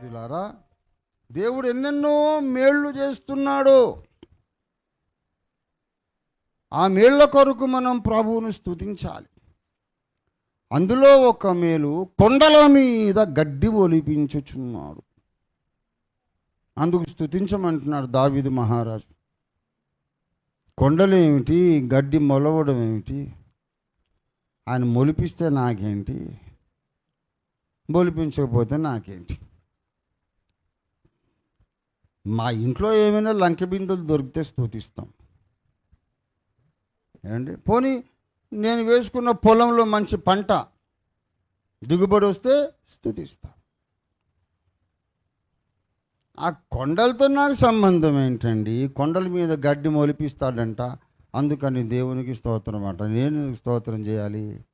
ప్రిలారా దేవుడు ఎన్నెన్నో మేళ్ళు చేస్తున్నాడు. ఆ మేళ్ళ కొరకు మనం ప్రభువును స్తుతించాలి. అందులో ఒక మేలు కొండల మీద గడ్డి ఒలిపించుచున్నాడు. అందుకు స్తుతించమంటున్నాడు దావిదు మహారాజు. కొండలేమిటి? గడ్డి మొలవడం ఏమిటి? ఆయన మొలిపిస్తే నాకేంటి? మొలిపించకపోతే నాకేంటి? మా ఇంట్లో ఏమైనా లంకె బిందులు దొరికితే స్థుతిస్తాం. ఏమండి? పోనీ నేను వేసుకున్న పొలంలో మంచి పంట దిగుబడి వస్తే స్థుతిస్తా. ఆ కొండలతో నాకు సంబంధం ఏంటండి? కొండల మీద గడ్డి మొలిపిస్తాడంట. అందుకని దేవునికి స్తోత్రం అంట. నేను స్తోత్రం చేయాలి?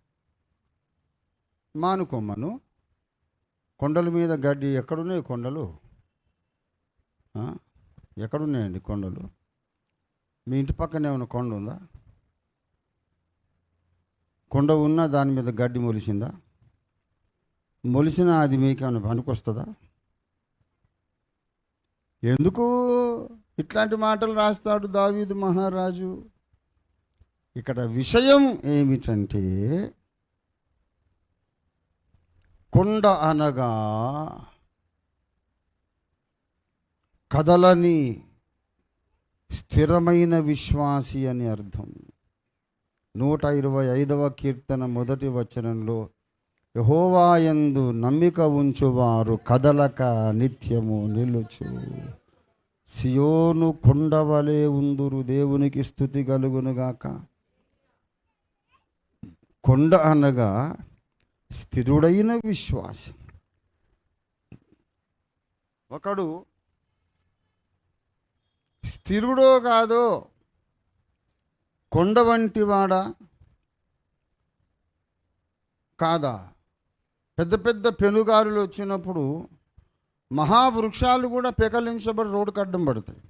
మానుకోమ్మను కొండల మీద గడ్డి ఎక్కడున్నాయి కొండలు? ఎక్కడున్నాయండి కొండలు? మీ ఇంటి పక్కన ఏమైనా కొండ ఉందా? కొండ ఉన్నా దాని మీద గడ్డి మొలిసిందా? మొలిసిన అది మీకేమైనా పనికొస్తుందా? ఎందుకు ఇట్లాంటి మాటలు రాస్తాడు దావీదు మహారాజు? ఇక్కడ విషయం ఏమిటంటే కొండ అనగా కదలని స్థిరమైన విశ్వాసి అని అర్థం. నూట ఇరవై ఐదవ కీర్తన మొదటి వచనంలో యహోవాయందు నమ్మిక ఉంచువారు కదలక నిత్యము నిలుచు. సియోను కొండవలే ఉందురు దేవునికి స్థుతి కలుగునుగాక కొండ అనగా స్థిరుడైన విశ్వాసి. ఒకడు స్థిరుడో కాదో కొండ వంటి వాడా? కాదా? పెద్ద పెద్ద పెనుగారులు వచ్చినప్పుడు మహావృక్షాలు కూడా పెకలించబడి రోడ్డుకు అడ్డం పడతాయి.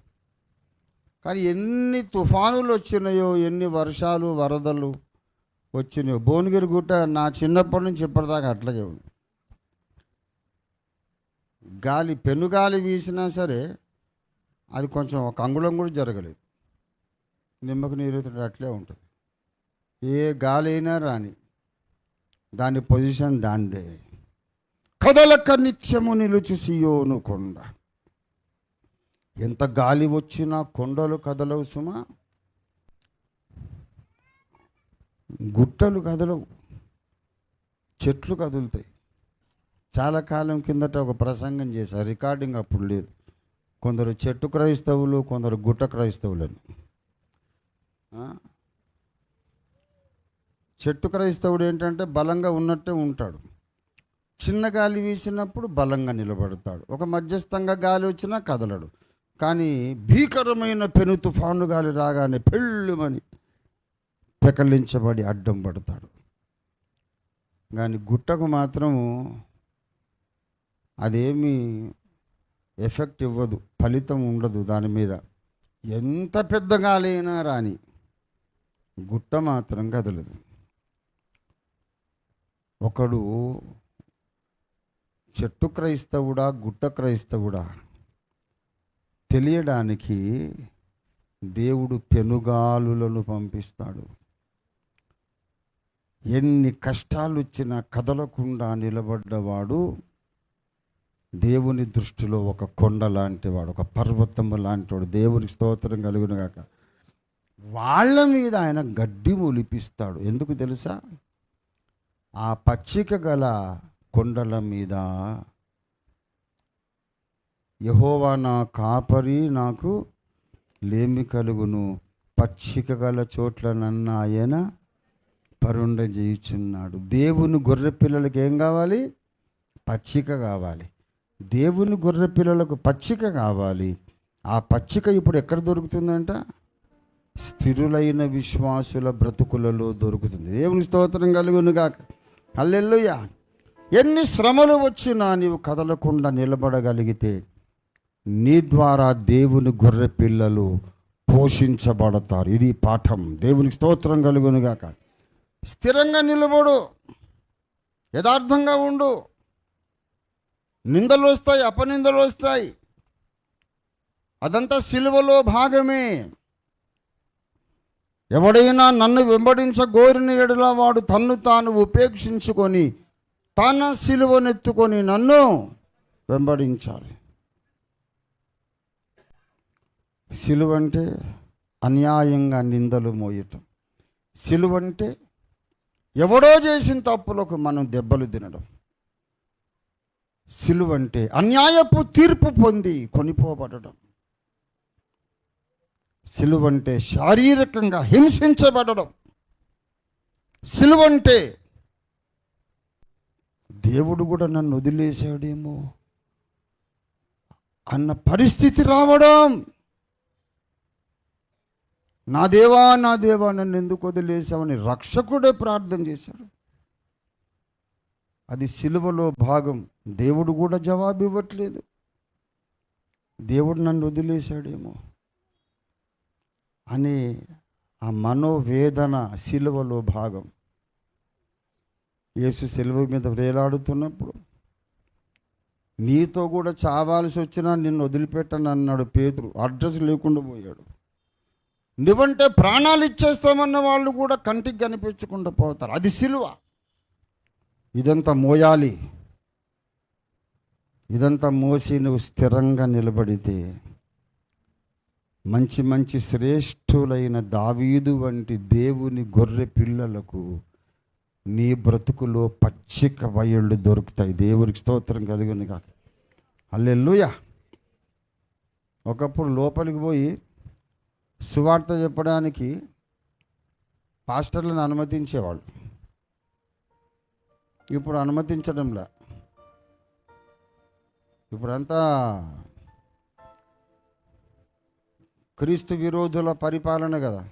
కానీ ఎన్ని తుఫానులు వచ్చినాయో ఎన్ని వర్షాలు వరదలు వచ్చినాయో భువనగిరి గుట్ట నా చిన్నప్పటి నుంచి ఇప్పటిదాకా అట్లాగే ఉంది. గాలి పెనుగాలి వీసినా సరే అది కొంచెం ఒక అంగుళం కూడా జరగలేదు. నిమ్మకు నీరు అట్లే ఉంటుంది. ఏ గాలి అయినా రాని దాని పొజిషన్ దాందే కదలక నిత్యము నిలుచు సియోను కొండ. ఎంత గాలి వచ్చినా కొండలు కదలవు సుమా. గుట్టలు కదలవు. చెట్లు కదులుతాయి. చాలా కాలం కిందట ఒక ప్రసంగం చేశారు. రికార్డింగ్ అప్పుడు లేదు. కొందరు చెట్టు క్రైస్తవులు కొందరు గుట్ట క్రైస్తవులని. చెట్టు క్రైస్తవుడు ఏంటంటే బలంగా ఉన్నట్టే ఉంటాడు. చిన్న గాలి వీసినప్పుడు బలంగా నిలబడతాడు. ఒక మధ్యస్థంగా గాలి వచ్చినా కదలడు. కానీ భీకరమైన పెను తుఫాను గాలి రాగానే పెళ్ళుమని పెకలించబడి అడ్డం పడతాడు. కానీ గుట్టకు మాత్రము అదేమీ ఎఫెక్ట్ ఇవ్వదు ఫలితం ఉండదు దాని మీద. ఎంత పెద్ద గాలి అయినా రాని గుట్ట మాత్రం కదలదు. ఒకడు చెట్టు క్రైస్తవుడా గుట్ట క్రైస్తవుడా? తెలియడానికి దేవుడు పెనుగాలులను పంపిస్తాడు. ఎన్ని కష్టాలు వచ్చినా కదలకుండా నిలబడ్డవాడు దేవుని దృష్టిలో ఒక కొండ లాంటివాడు ఒక పర్వతము లాంటివాడు దేవునికి స్తోత్రం కలుగునుగాక. వాళ్ళ మీద ఆయన గడ్డి మొలిపిస్తాడు. ఎందుకు తెలుసా? ఆ పచ్చిక గల కొండల మీద యహోవా నా కాపరి నాకు లేమి కలుగును. పచ్చిక గల చోట్ల నన్ను ఆయన పరుండ చేయుచున్నాడు దేవుని గొర్రె పిల్లలకి ఏం కావాలి? పచ్చిక కావాలి. దేవుని గొర్రె పిల్లలకు పచ్చిక కావాలి. ఆ పచ్చిక ఇప్పుడు ఎక్కడ దొరుకుతుందంట? స్థిరులైన విశ్వాసుల బ్రతుకులలో దొరుకుతుంది. దేవుని స్తోత్రం కలుగునుగాక. అల్లెల్లుయ్యా ఎన్ని శ్రమలు వచ్చినా నీవు కదలకుండా నిలబడగలిగితే నీ ద్వారా దేవుని గొర్రె పిల్లలు పోషించబడతారు. ఇది పాఠం. దేవునికి స్తోత్రం కలుగునుగాక. స్థిరంగా నిలబడు. యథార్థంగా ఉండు. నిందలు వస్తాయి అపనిందలు వస్తాయి. అదంతా సిలువలో భాగమే. ఎవడైనా నన్ను వెంబడించగోరిన ఎడల వాడు తన్ను తాను ఉపేక్షించుకొని తన సిలువనెత్తుకొని నన్ను వెంబడించాలి. సిలువ అంటే అన్యాయంగా నిందలు మోయటం. సిలువ అంటే ఎవడో చేసిన తప్పులకు మనం దెబ్బలు తినడం. సిలువ అంటే అన్యాయపు తీర్పు పొంది కొనిపోబడడం. సిలువ అంటే శారీరకంగా హింసించబడడం. సిలువ అంటే దేవుడు కూడా నన్ను వదిలేశాడేమో అన్న పరిస్థితి రావడం. నా దేవా నా దేవా నన్ను ఎందుకు వదిలేసావని రక్షకుడే ప్రార్థన చేశాడు. అది సిలువలో భాగం. దేవుడు కూడా జవాబు ఇవ్వట్లేదు దేవుడు నన్ను వదిలేశాడేమో అనే ఆ మనోవేదన సిలువలో భాగం. యేసు సిలువ మీద వేలాడుతున్నప్పుడు నీతో కూడా చావాల్సి వచ్చినా నిన్ను వదిలిపెట్టను అన్నాడు పేతురు. అడ్రస్ లేకుండా పోయాడు. నువ్వంటే ప్రాణాలు ఇచ్చేస్తామన్న వాళ్ళు కూడా కంటికి కనిపించకుండా పోతారు. అది సిలువ. ఇదంతా మోయాలి. ఇదంతా మోసి నువ్వు స్థిరంగా నిలబడితే మంచి మంచి శ్రేష్ఠులైన దావీదు వంటి దేవుని గొర్రె పిల్లలకు నీ బ్రతుకులో పచ్చిక వయళ్ళు దొరుకుతాయి. దేవునికి స్తోత్రం కలిగిన కాక. అల్లెల్లుయా ఒకప్పుడు లోపలికి పోయి సువార్త చెప్పడానికి పాస్టర్లను అనుమతించేవాళ్ళు. ఇప్పుడు అనుమతించడంలా. ఇప్పుడంతా క్రీస్తు విరోధుల పరిపాలన కదా.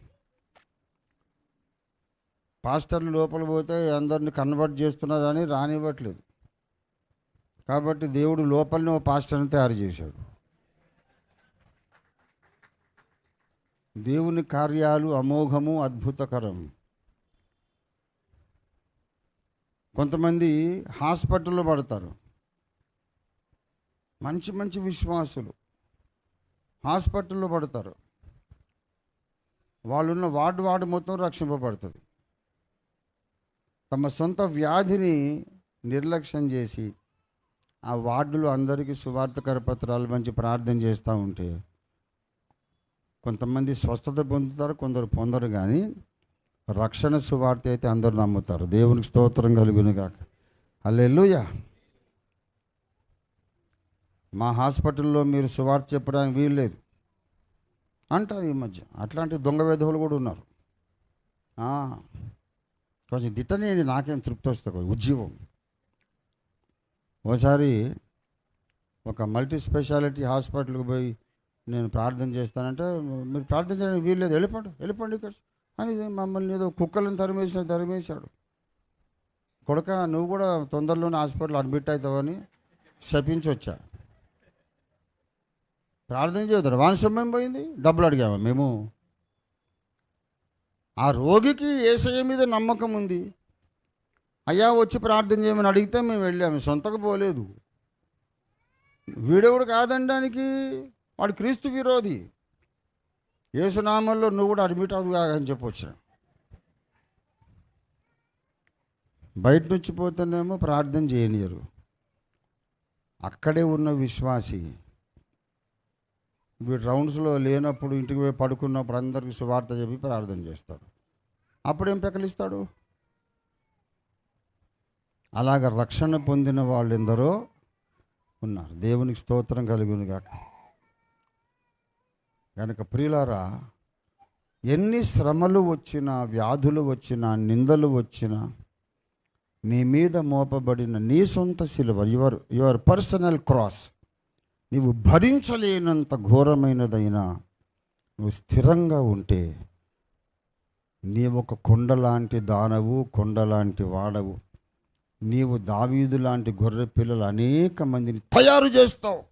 పాస్టర్లు లోపల పోతే అందరిని కన్వర్ట్ చేస్తున్నారని రానివ్వట్లేదు. కాబట్టి దేవుడు లోపలనే ఓ పాస్టర్ని తయారు చేశాడు. దేవుని కార్యాలు అమోఘము అద్భుతకరం కొంతమంది హాస్పిటల్లో పడతారు. మంచి మంచి విశ్వాసులు హాస్పిటల్లో పడతారు. వాళ్ళున్న వార్డు వార్డు మొత్తం రక్షింపబడుతుంది. తమ సొంత వ్యాధిని నిర్లక్ష్యం చేసి ఆ వార్డులో అందరికీ సువార్త కరపత్రాలు మంచి ప్రార్థన చేస్తూ ఉంటే కొంతమంది స్వస్థత పొందుతారు కొందరు పొందరు కానీ రక్షణ సువార్త అయితే అందరూ నమ్ముతారు. దేవునికి స్తోత్రం కలుగును కాక అల్లెలుయా మా హాస్పిటల్లో మీరు సువార్త చెప్పడానికి వీలు లేదు. అంటారు ఈ మధ్య. అట్లాంటి దొంగ వేధవులు కూడా ఉన్నారు. కొంచెం దిట్టనేది నాకేం తృప్తి వస్తుంది. ఉద్యోగం ఒకసారి ఒక మల్టీ స్పెషాలిటీ హాస్పిటల్కి పోయి నేను ప్రార్థన చేస్తానంటే మీరు ప్రార్థన చేయడానికి వీలు లేదు. వెళ్ళిపోండి వెళ్ళిపోండి ఇక్కడ. అని మమ్మల్ని ఏదో కుక్కలను తరిమేసిన తరిమేశాడు. కొడక నువ్వు కూడా తొందరలోనే హాస్పిటల్ అడ్మిట్ అవుతావని శపించొచ్చా? ప్రార్థన చేద్దాం. వాని పోయింది? డబ్బులు అడిగాము మేము? ఆ రోగికి ఏసయ్య మీద నమ్మకం ఉంది. అయ్యా వచ్చి ప్రార్థన చేయమని అడిగితే మేము వెళ్ళాము. సొంతకు పోలేదు. వీడెవడు కాదనడానికి వాడు క్రీస్తు విరోధి. ఏసునామంలో నువ్వు కూడా అడ్మిట్ అవుగా అని చెప్పొచ్చు బయట నుంచి పోతేనేమో ప్రార్థన చేయనియరు. అక్కడే ఉన్న విశ్వాసి వీడు రౌండ్స్లో లేనప్పుడు ఇంటికి పోయి పడుకున్నప్పుడు అందరికీ సువార్త చెప్పి ప్రార్థన చేస్తాడు. అప్పుడేం పెకలిస్తాడు? అలాగ రక్షణ పొందిన వాళ్ళు ఎందరో ఉన్నారు. దేవునికి స్తోత్రం కలుగును కాక కనుక ప్రియులారా ఎన్ని శ్రమలు వచ్చినా వ్యాధులు వచ్చినా నిందలు వచ్చినా నీ మీద మోపబడిన నీ సొంత సిలువ యువర్ యువర్ పర్సనల్ క్రాస్ నీవు భరించలేనంత ఘోరమైనదైనా నువ్వు స్థిరంగా ఉంటే నీవు ఒక కొండలాంటి దానవు కొండ లాంటి వాడవు. నీవు దావీదు లాంటి గొర్రె పిల్లలు అనేక మందిని తయారు చేస్తావు.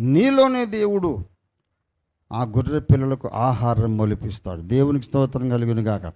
నీలోనే దేవుడు ఆ గొర్రె పిల్లలకు ఆహారం మొలిపిస్తాడు. దేవునికి స్తోత్రం కలిగిన గాక